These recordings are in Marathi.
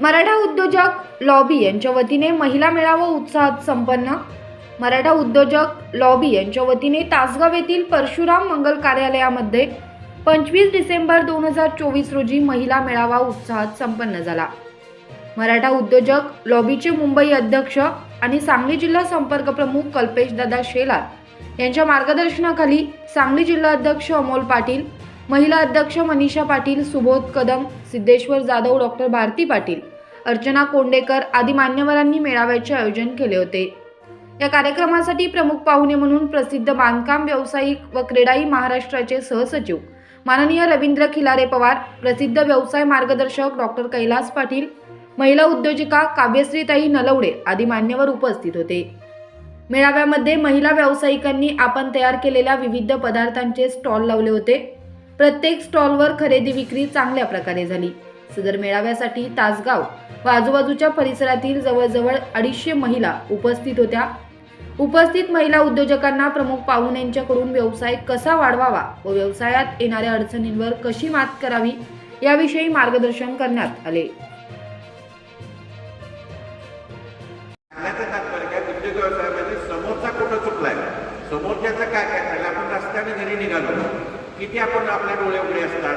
मराठा उद्योजक लॉबी यांच्या वतीने महिला मेळावा उत्साहात संपन्न. मराठा उद्योजक लॉबी यांच्या वतीने तासगाव येथील परशुराम मंगल कार्यालयामध्ये पंचवीस डिसेंबर दोन हजार चोवीस रोजी महिला मेळावा उत्साहात संपन्न झाला. मराठा उद्योजक लॉबीचे मुंबई अध्यक्ष आणि सांगली जिल्हा संपर्क प्रमुख कल्पेशदादा शेलार यांच्या मार्गदर्शनाखाली सांगली जिल्हा अध्यक्ष अमोल पाटील महिला अध्यक्ष मनीषा पाटील सुबोध कदम सिद्धेश्वर जाधव डॉक्टर भारती पाटील अर्चना कोंडेकर आदी मान्यवरांनी मेळाव्याचे आयोजन केले होते. या कार्यक्रमासाठी प्रमुख पाहुणे म्हणून प्रसिद्ध बांधकाम व्यावसायिक व क्रीडाई महाराष्ट्राचे सहसचिव माननीय रवींद्र खिलारे पवार प्रसिद्ध व्यवसाय मार्गदर्शक डॉक्टर कैलास पाटील महिला उद्योजिका काव्यश्रीताई नलवडे आदी मान्यवर उपस्थित होते. मेळाव्यामध्ये महिला व्यावसायिकांनी आपण तयार केलेल्या विविध पदार्थांचे स्टॉल लावले होते. प्रत्येक स्टॉलवर खरेदी विक्री चांगल्या प्रकारे झाली. सदर मेळाव्यासाठी तासगाव व आजूबाजूच्या परिसरातील जवळजवळ अडीचशे महिला उपस्थित होत्या. उपस्थित महिला उद्योजकांना प्रमुख पाहुण्यांच्याकडून व्यवसाय कसा वाढवावा व व्यवसायात येणाऱ्या अडचणींवर कशी मात करावी याविषयी मार्गदर्शन करण्यात आले. समोरचा कुठं चुकलाय? समोरच्याचं काय काय? झालं आपण रस्त्याने घरी निघालो. किती आपण आपल्या डोळे उघडे असतात?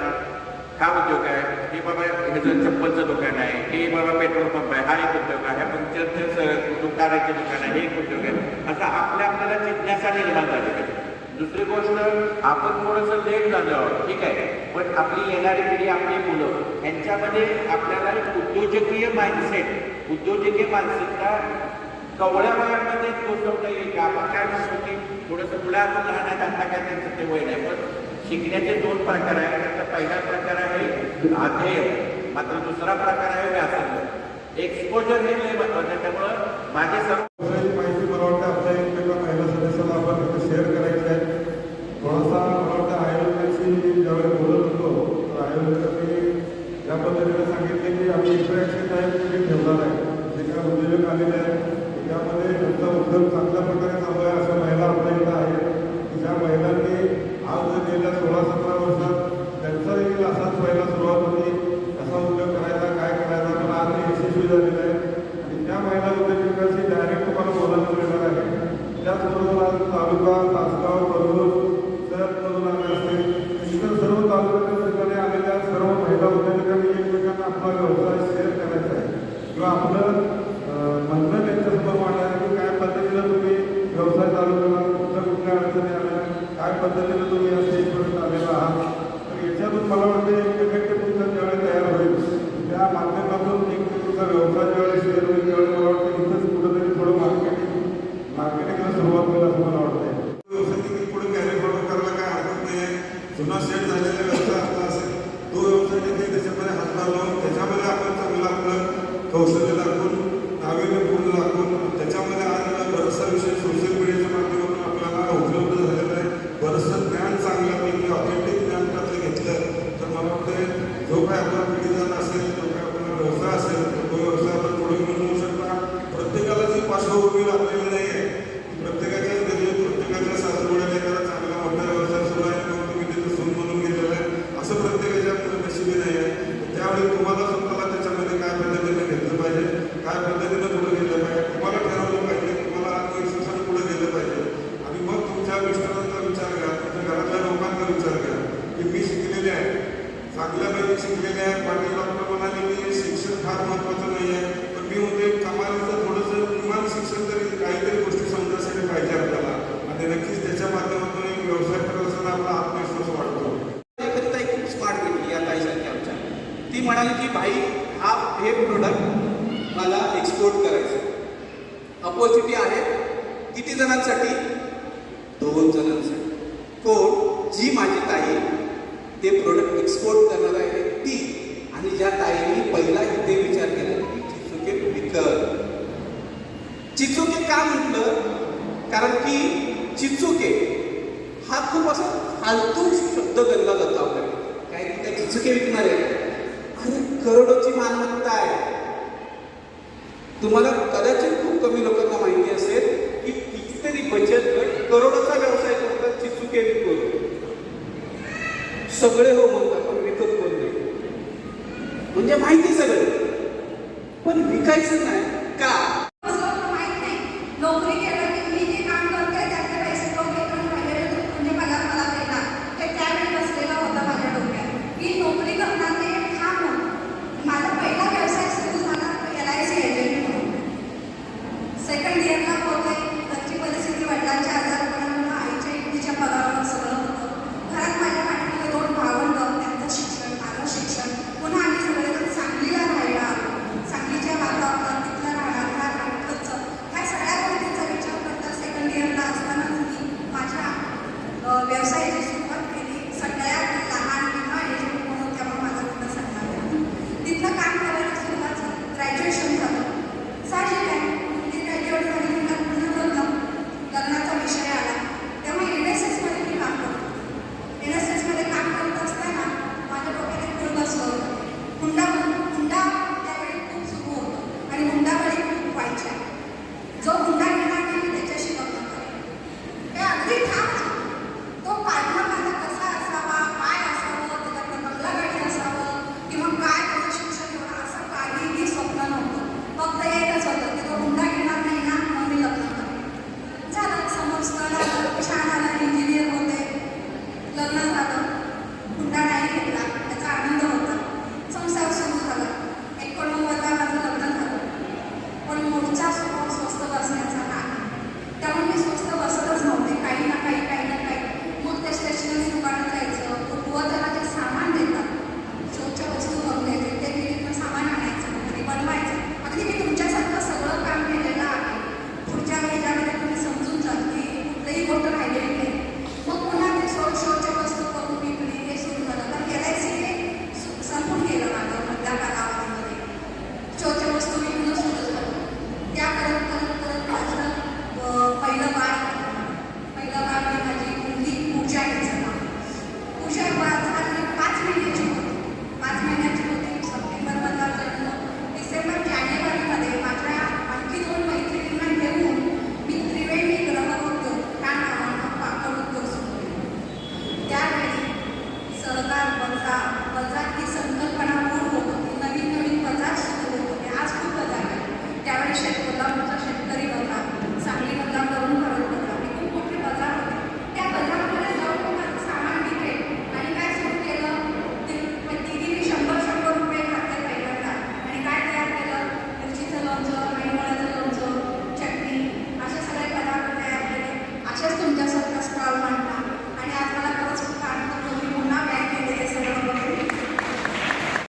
हा उद्योग आहे. हे बाबा ह्याचं चप्पलचं दुकान आहे हे बाबा पेट्रोल पंप आहे हा एक उद्योग आहे पंक्चरचं दुकानाचे दुकान आहे हे एक उद्योग आहे. असं आपल्या आपल्याला जिज्ञासा निर्माण झाली पाहिजे दुसरी गोष्ट आपण थोडंसं लेट झालो आहोत ठीक आहे. पण आपली येणारी पिढी आपली मुलं यांच्यामध्ये आपल्याला एक उद्योजकीय माइंडसेट उद्योजकीय मानसिकता कवळ्या वयामध्ये पोचवता येईल का? आपण काय म्हणतो की थोडंसं मुलं आपण लहान आहे आता काय त्यांचं ते वय नाही पण शिकण्याचे दोन प्रकार आहेत. त्याचा पहिला प्रकार आहे आधेय. मात्र दुसरा प्रकार आहे व्यासंग. एक्सपोजर हे लय महत्वाचं आहे. त्यामुळं माझे सर्व माहिती मला वाटतं आपल्या एकमेका महिला सदस्याला आपण शेअर करायचं आहे. थोडासा मला वाटतं आयोजकांशी ज्यावेळी बोलत होतो तर आयोजकांनी या पद्धतीने सांगितले की आम्ही इंटरॅक्शन तिथे ठेवणार आहे. जे काय उद्योजक आलेले आहेत त्यामध्ये उद्योग चांगल्या प्रकारे चालू आहे असं महिला आपल्या इथं आहेत की ज्या महिलांनी आज गेल्या सोळा सतरा वर्षात त्यांचा देखील असाच पहिला सुरुवात होती कसा उद्योग करायचा काय करायचा पण आज ते यशस्वी झालेलं आहे आणि त्या महिला उद्योजकांशी डायरेक्ट तुम्हाला बोलायला मिळणार आहे त्याचबरोबर आज तालुका तासगाव सर करून आले असते. इतर सर्व तालुक्याच्या ठिकाणी आलेल्या सर्व महिला उद्योजकांनी एकमेकांना आपला व्यवसाय शेअर करायचा आहे किंवा आपलं अं, म्हणणं त्यांच्यासमोर मांडायचं की काय पद्धतीनं तुम्ही व्यवसाय चालू केला कुठल्या कुठल्या अडचणी आल्या काय पद्धतीनं तुम्ही या स्टेजपर्यंत आलेला आहात तर याच्यातून मला वाटतं एक इफेक्ट तुमचा ज्यावेळी तयार होईल त्या माध्यमातून एक तुमचा व्यवसाय ज्यावेळी शेअर होईल त्यावेळी मला वाटतं इथंच कुठंतरी थोडं मार्केटिंग मार्केटिंगला सुरुवात होईल असं मला वाटतंय व्यवसाय देखील पुढे कॅरी फॉरवर्ड करायला काय हरकत नाही आहे जुना सेट झालेला व्यवसाय आपला असेल तो व्यवसाय देखील त्याच्यामध्ये हातभार लावून त्याच्यामध्ये आपण चांगलं आपलं कौशल्य दाखवून नाविन्यपूर्ण दाखवून त्याच्यामध्ये आज बरंचसा विषय सोशल मीडियाच्या माध्यमातून आपल्याला उपलब्ध झालेला आहे बरंचसं ज्ञान चांगल्यापैकी ऑथेंटिक ज्ञान त्यातलं घेतलं तर मला वाटतं जो काय आपला पिढीदान असेल जो काय आपला व्यवसाय असेल तो व्यवसाय आपण पुढे घेऊन जाऊ शकता प्रत्येकाला जी पार्श्वभूमी लाभलेली नाही आहे प्रत्येकाच्याच घरी प्रत्येकाच्या सासरवड्याला एखादा चांगला मोठा व्यवसाय सुरू आहे मग तुम्ही तिथे सून म्हणून गेलेला आहे असं प्रत्येकाच्या आपलं नशिबी नाही आहे त्यावेळी तुम्हाला स्वतःला त्याच्यामध्ये काय पद्धतीने घेतलं पाहिजे काय पद्धतीनं पुढे गेलं पाहिजे तुम्हाला ठरवलं पाहिजे तुम्हाला आत्मविश्वासाने पुढे गेलं पाहिजे आणि मग तुमच्या मिस्टरांचा विचार घ्या तुमच्या घरातल्या लोकांचा विचार घ्या की मी शिकलेले आहे चांगल्यापैकी आहे पाटील डॉक्टर म्हणाले की शिक्षण फार महत्त्वाचं नाही आहे. पण मी म्हणते कमालीचं थोडंसं किमान शिक्षण तरी काहीतरी गोष्टी समजण्यासाठी पाहिजे आपल्याला. आणि नक्कीच त्याच्या माध्यमातून एक व्यवसाय करत असताना आपला आत्मविश्वास वाढतो. एकत्र एक खूप स्मार्ट भेटली या ताईसारखी आमच्या. ती म्हणाली की भाई हा हे प्रोडक्ट मला एक्सपोर्ट करायचं अपॉर्च्युनिटी आहे किती जणांसाठी? दोन जणांसाठी. कोण? जी माझी ताई ते प्रोडक्ट एक्सपोर्ट करणार आहे. ती आणि ज्या ताईने पहिला इथे विचार केला की चिचुके विकत चिचुके का म्हटलं? कारण की चिचुके हा खूप असा फालतू शब्द गणला जातो आपल्याकडे काय की त्या चिचुके विकणार आहे अरे करोडोची मालमत्ता आहे. तुम्हाला कदाचित खूप कमी लोकांना माहिती असेल की कितीतरी बचत गट करोडोचा व्यवसाय करतात चिचुके विकून. सगळे हो म्हणतात पण विकत कोण नाही म्हणजे माहिती सगळं. पण विकायचं नाही. का?